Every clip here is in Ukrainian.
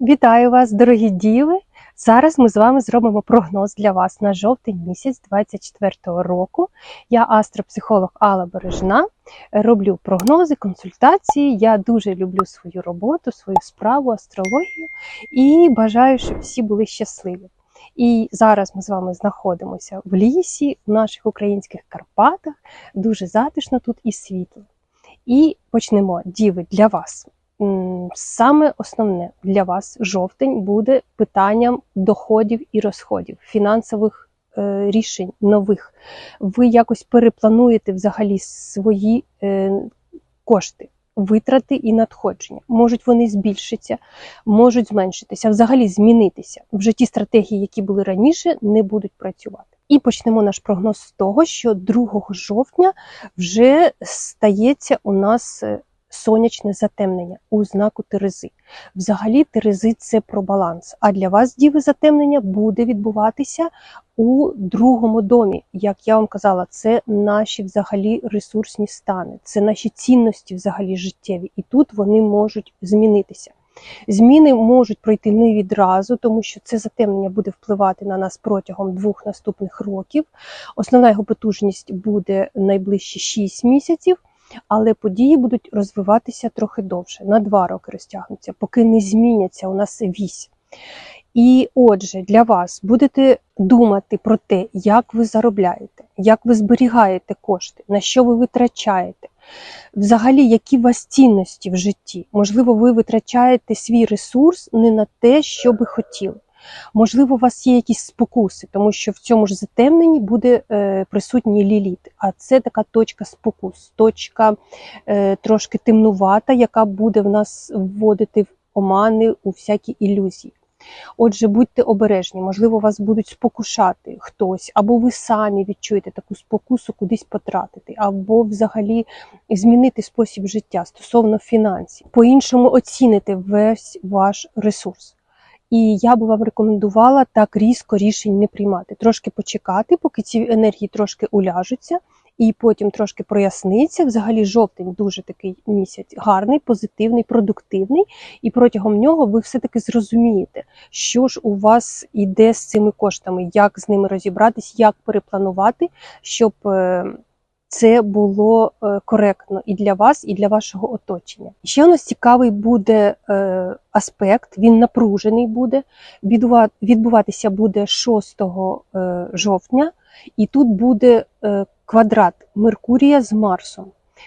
Вітаю вас, дорогі діви! Зараз ми з вами зробимо прогноз для вас на жовтень місяць 2024 року. Я астропсихолог Алла Бережна. Роблю прогнози, консультації. Я дуже люблю свою роботу, свою справу, астрологію і бажаю, щоб всі були щасливі. І зараз ми з вами знаходимося в лісі, в наших українських Карпатах. Дуже затишно тут і світло. І почнемо діви для вас. Саме основне для вас жовтень буде питанням доходів і розходів, фінансових е, рішень нових. Ви якось переплануєте взагалі свої е, кошти, витрати і надходження. Можуть вони збільшитися, можуть зменшитися, взагалі змінитися. Вже ті стратегії, які були раніше, не будуть працювати. І почнемо наш прогноз з того, що 2 жовтня вже стається у нас е, сонячне затемнення у знаку Терези. Взагалі, Терези це про баланс. А для вас, діви, затемнення буде відбуватися у другому домі. Як я вам казала, це наші взагалі ресурсні стани, це наші цінності взагалі життєві. І тут вони можуть змінитися. Зміни можуть пройти не відразу, тому що це затемнення буде впливати на нас протягом двох наступних років. Основна його потужність буде найближчі 6 місяців але події будуть розвиватися трохи довше, на два роки розтягнуться, поки не зміняться у нас вісь. І отже, для вас будете думати про те, як ви заробляєте, як ви зберігаєте кошти, на що ви витрачаєте. Взагалі, які у вас цінності в житті? Можливо, ви витрачаєте свій ресурс не на те, що ви хотіли. Можливо, у вас є якісь спокуси, тому що в цьому ж затемненні буде е, присутній ліліт, а це така точка спокус, точка е, трошки темнувата, яка буде в нас вводити в омани у всякі ілюзії. Отже, будьте обережні, можливо, вас будуть спокушати хтось, або ви самі відчуєте таку спокусу кудись потратити, або взагалі змінити спосіб життя стосовно фінансів, по-іншому оціните весь ваш ресурс. І я би вам рекомендувала так різко рішень не приймати, трошки почекати, поки ці енергії трошки уляжуться, і потім трошки проясниться. Взагалі, жовтень дуже такий місяць гарний, позитивний, продуктивний, і протягом нього ви все-таки зрозумієте, що ж у вас іде з цими коштами, як з ними розібратись, як перепланувати, щоб. Це було е, коректно і для вас, і для вашого оточення. Ще у нас цікавий буде е, аспект, він напружений буде. Відбува- Відбуватися буде 6 е, жовтня, і тут буде квадрат Меркурія з Марсом.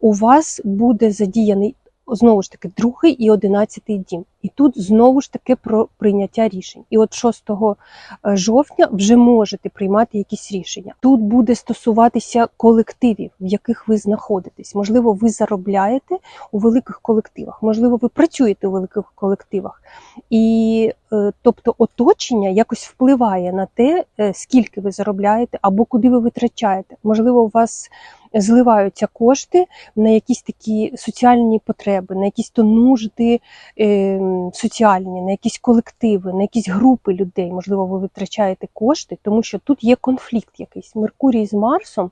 У вас буде задіяний знову ж таки другий і одинадцятий дім. І тут знову ж таки про прийняття рішень. І от 6 жовтня вже можете приймати якісь рішення. Тут буде стосуватися колективів, в яких ви знаходитесь. Можливо, ви заробляєте у великих колективах, можливо, ви працюєте у великих колективах. І е, тобто оточення якось впливає на те, е, скільки ви заробляєте або куди ви витрачаєте. Можливо, у вас зливаються кошти на якісь такі соціальні потреби, на якісь то нужди е, соціальні, на якісь колективи, на якісь групи людей. Можливо, ви витрачаєте кошти, тому що тут є конфлікт якийсь. Меркурій з Марсом.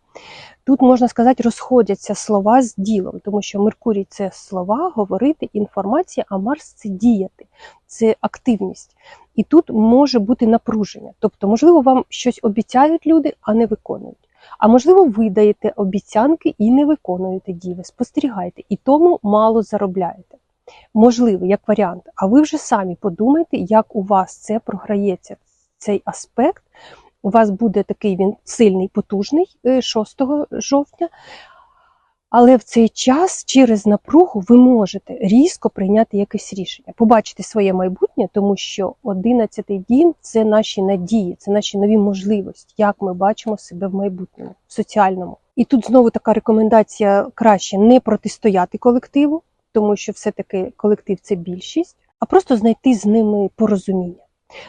Тут можна сказати, розходяться слова з ділом, тому що Меркурій це слова, говорити, інформація, а Марс це діяти, це активність. І тут може бути напруження. Тобто, можливо, вам щось обіцяють люди, а не виконують. А можливо, ви даєте обіцянки і не виконуєте діви, спостерігайте, і тому мало заробляєте. Можливо, як варіант. А ви вже самі подумайте, як у вас це програється, цей аспект. У вас буде такий він сильний, потужний е, 6 жовтня. Але в цей час через напругу ви можете різко прийняти якесь рішення, побачити своє майбутнє, тому що 11-й дім це наші надії, це наші нові можливості, як ми бачимо себе в майбутньому, в соціальному. І тут знову така рекомендація краще не протистояти колективу, тому що все-таки колектив це більшість, а просто знайти з ними порозуміння.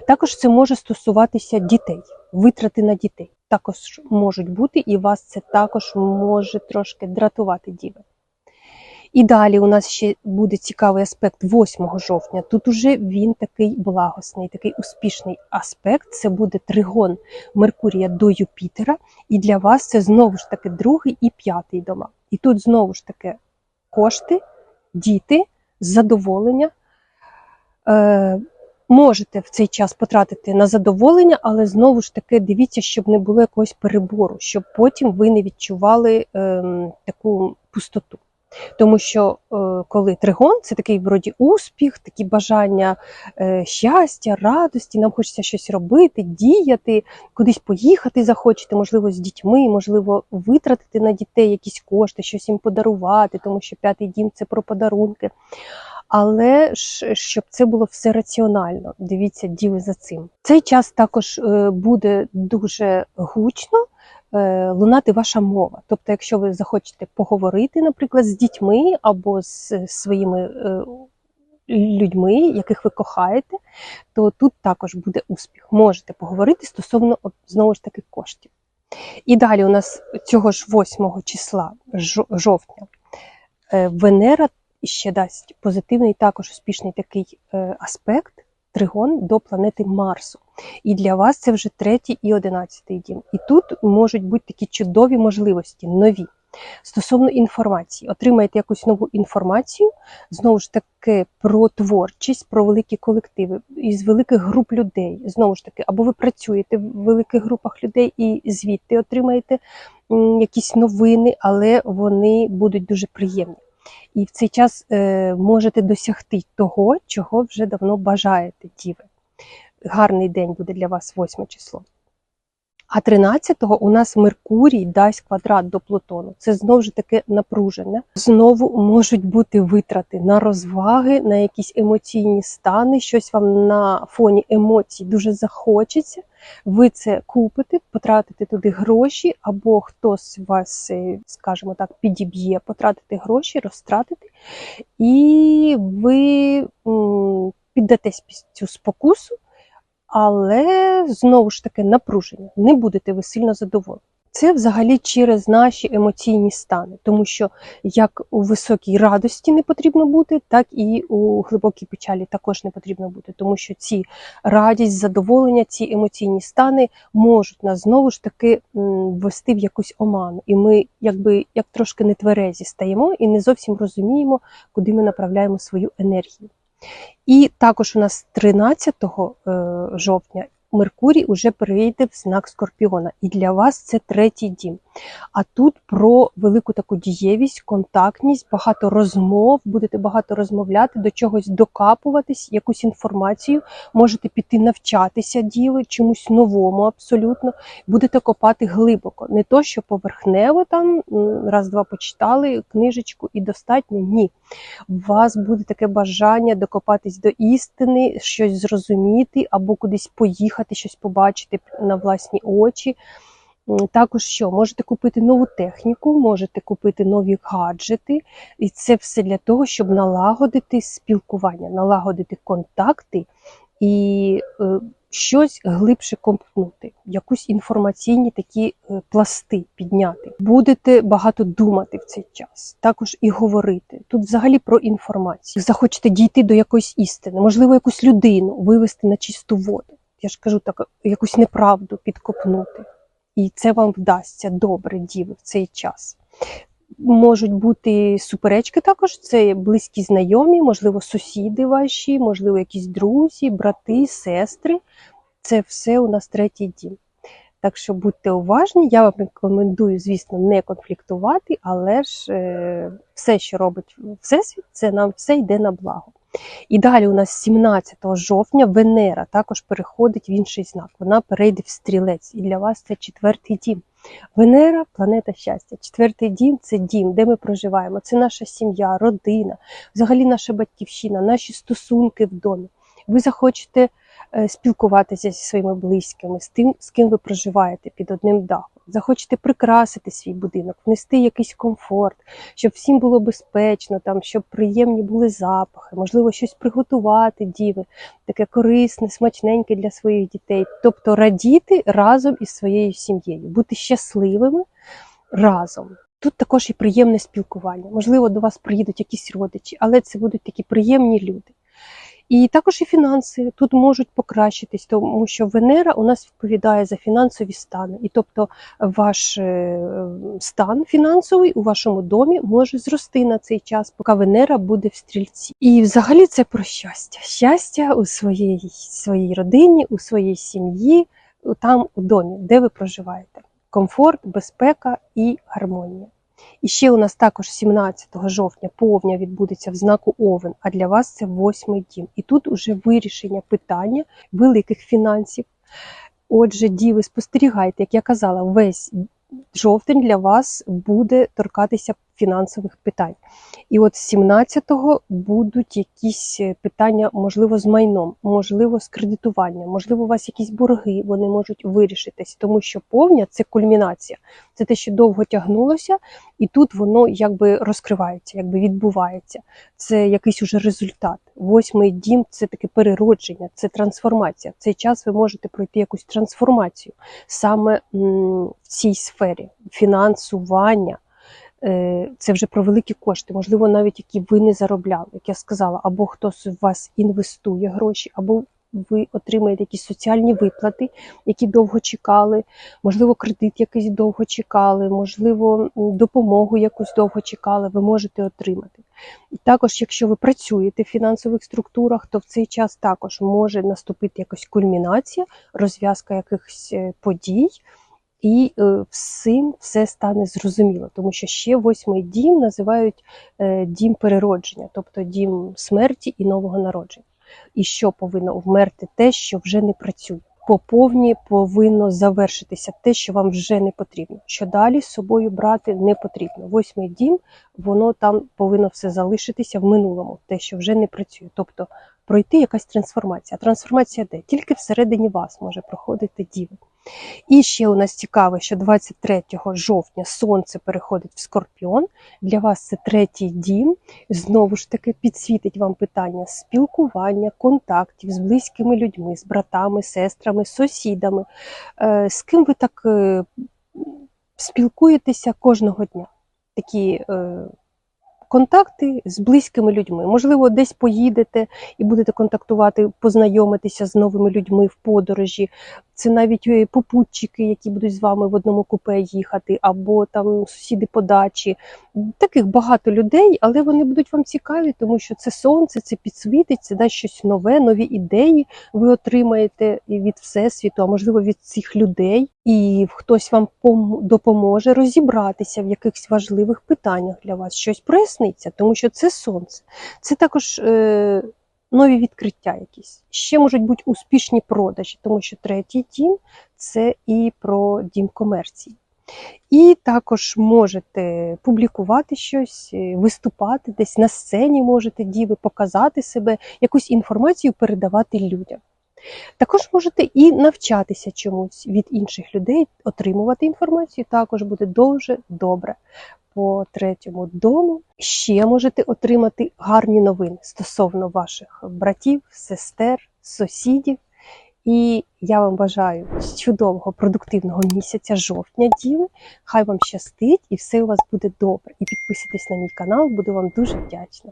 Також це може стосуватися дітей, витрати на дітей. Також можуть бути, і вас це також може трошки дратувати діви. І далі у нас ще буде цікавий аспект 8 жовтня. Тут уже він такий благосний, такий успішний аспект. Це буде тригон Меркурія до Юпітера. І для вас це знову ж таки другий і п'ятий дома. І тут знову ж таки кошти, діти, задоволення. Е, можете в цей час потратити на задоволення, але знову ж таки дивіться, щоб не було якогось перебору, щоб потім ви не відчували е, таку пустоту. Тому що е, коли тригон це такий вроді успіх, такі бажання е, щастя, радості, нам хочеться щось робити, діяти, кудись поїхати захочете, можливо, з дітьми, можливо, витратити на дітей якісь кошти, щось їм подарувати, тому що п'ятий дім це про подарунки. Але ж щоб це було все раціонально, дивіться, діви за цим. Цей час також е, буде дуже гучно лунати ваша мова. Тобто, якщо ви захочете поговорити, наприклад, з дітьми або з своїми е, людьми, яких ви кохаєте, то тут також буде успіх. Можете поговорити стосовно знову ж таки коштів. І далі у нас цього ж 8 числа жо- жовтня е, Венера ще дасть позитивний, також успішний такий е, аспект, тригон до планети Марсу. І для вас це вже третій і одинадцятий дім. І тут можуть бути такі чудові можливості, нові. Стосовно інформації, отримаєте якусь нову інформацію, знову ж таки, про творчість, про великі колективи із великих груп людей. Знову ж таки, або ви працюєте в великих групах людей і звідти отримаєте якісь новини, але вони будуть дуже приємні. І в цей час е, можете досягти того, чого вже давно бажаєте, діви. Гарний день буде для вас 8 число. А 13-го у нас Меркурій дасть квадрат до Плутону. Це знову ж таки напруження. Знову можуть бути витрати на розваги, на якісь емоційні стани. Щось вам на фоні емоцій дуже захочеться. Ви це купите, потратите туди гроші, або хтось вас, е, скажімо так, підіб'є, потратити гроші, розтратити, і ви піддатесь під цю спокусу але знову ж таки напруження. Не будете ви сильно задоволені. Це взагалі через наші емоційні стани, тому що як у високій радості не потрібно бути, так і у глибокій печалі також не потрібно бути, тому що ці радість, задоволення, ці емоційні стани можуть нас знову ж таки ввести в якусь оману, і ми якби як трошки нетверезі стаємо і не зовсім розуміємо, куди ми направляємо свою енергію. І також у нас 13 е, жовтня Меркурій уже перейде в знак Скорпіона. І для вас це третій дім. А тут про велику таку дієвість, контактність, багато розмов, будете багато розмовляти, до чогось докапуватись, якусь інформацію, можете піти навчатися діли, чомусь новому абсолютно, будете копати глибоко. Не то, що поверхнево там раз-два почитали книжечку і достатньо. Ні. У вас буде таке бажання докопатись до істини, щось зрозуміти або кудись поїхати, щось побачити на власні очі. Також що можете купити нову техніку, можете купити нові гаджети, і це все для того, щоб налагодити спілкування, налагодити контакти і е, щось глибше компнути, якусь інформаційні такі е, пласти підняти. Будете багато думати в цей час, також і говорити. Тут взагалі про інформацію. Захочете дійти до якоїсь істини, можливо, якусь людину вивести на чисту воду. Я ж кажу так, якусь неправду підкопнути. І це вам вдасться добре, діви, в цей час. Можуть бути суперечки також, це близькі знайомі, можливо, сусіди ваші, можливо, якісь друзі, брати, сестри. Це все у нас третій дім. Так що будьте уважні, я вам рекомендую, звісно, не конфліктувати, але ж е, все, що робить Всесвіт, це нам все йде на благо. І далі у нас 17 жовтня Венера також переходить в інший знак. Вона перейде в стрілець. І для вас це четвертий дім. Венера планета щастя. Четвертий дім це дім, де ми проживаємо. Це наша сім'я, родина, взагалі наша батьківщина, наші стосунки в домі. Ви захочете е, спілкуватися зі своїми близькими, з тим, з ким ви проживаєте під одним дахом. Захочете прикрасити свій будинок, внести якийсь комфорт, щоб всім було безпечно, там, щоб приємні були запахи, можливо, щось приготувати, діви, таке корисне, смачненьке для своїх дітей. Тобто радіти разом із своєю сім'єю, бути щасливими разом. Тут також і приємне спілкування. Можливо, до вас приїдуть якісь родичі, але це будуть такі приємні люди. І також і фінанси тут можуть покращитись, тому що Венера у нас відповідає за фінансові стани. І тобто ваш е, стан фінансовий у вашому домі може зрости на цей час, поки Венера буде в стрільці. І взагалі це про щастя. Щастя у своїй, своїй родині, у своїй сім'ї, там у домі, де ви проживаєте. Комфорт, безпека і гармонія. І ще у нас також 17 жовтня повня відбудеться в знаку Овен, а для вас це восьмий дім. І тут уже вирішення питання великих фінансів. Отже, діви, спостерігайте, як я казала, весь жовтень для вас буде торкатися фінансових питань. І от з 17-го будуть якісь е, питання, можливо, з майном, можливо, з кредитуванням, можливо, у вас якісь борги, вони можуть вирішитись, тому що повня це кульмінація, це те, що довго тягнулося, і тут воно якби розкривається, якби відбувається. Це якийсь уже результат. Восьмий дім це таке переродження, це трансформація. В цей час ви можете пройти якусь трансформацію саме в цій сфері фінансування. Е, Це вже про великі кошти, можливо, навіть які ви не заробляли, як я сказала, або хтось у вас інвестує гроші, або ви отримаєте якісь соціальні виплати, які довго чекали, можливо, кредит якийсь довго чекали, можливо, допомогу якусь довго чекали, ви можете отримати. І також, якщо ви працюєте в фінансових структурах, то в цей час також може наступити якась кульмінація, розв'язка якихось е, подій. І е, всім все стане зрозуміло, тому що ще восьмий дім називають е, дім переродження, тобто дім смерті і нового народження. І що повинно вмерти те, що вже не працює. По повні повинно завершитися те, що вам вже не потрібно. Що далі з собою брати не потрібно. Восьмий дім, воно там повинно все залишитися в минулому, те, що вже не працює. Тобто пройти якась трансформація. А трансформація де? Тільки всередині вас може проходити діви. І ще у нас цікаво, що 23 жовтня сонце переходить в Скорпіон. Для вас це третій дім. Знову ж таки підсвітить вам питання спілкування, контактів з близькими людьми, з братами, сестрами, сусідами. Е, З ким ви так е, спілкуєтеся кожного дня? Такі е, контакти з близькими людьми. Можливо, десь поїдете і будете контактувати, познайомитися з новими людьми в подорожі. Це навіть е, попутчики, які будуть з вами в одному купе їхати, або там сусіди по дачі. Таких багато людей, але вони будуть вам цікаві, тому що це сонце, це підсвітить, це дасть щось нове, нові ідеї ви отримаєте від всесвіту, а можливо від цих людей. І хтось вам допоможе розібратися в якихось важливих питаннях для вас, щось проясниться, тому що це сонце. Це також е, нові відкриття якісь. Ще можуть бути успішні продажі, тому що третій дім це і про дім комерції. І також можете публікувати щось, е, виступати десь на сцені, можете діви, показати себе, якусь інформацію передавати людям. Також можете і навчатися чомусь від інших людей, отримувати інформацію, також буде дуже добре. По третьому дому ще можете отримати гарні новини стосовно ваших братів, сестер, сусідів. І я вам бажаю чудового продуктивного місяця жовтня, діви. Хай вам щастить і все у вас буде добре. І підписуйтесь на мій канал, буду вам дуже вдячна.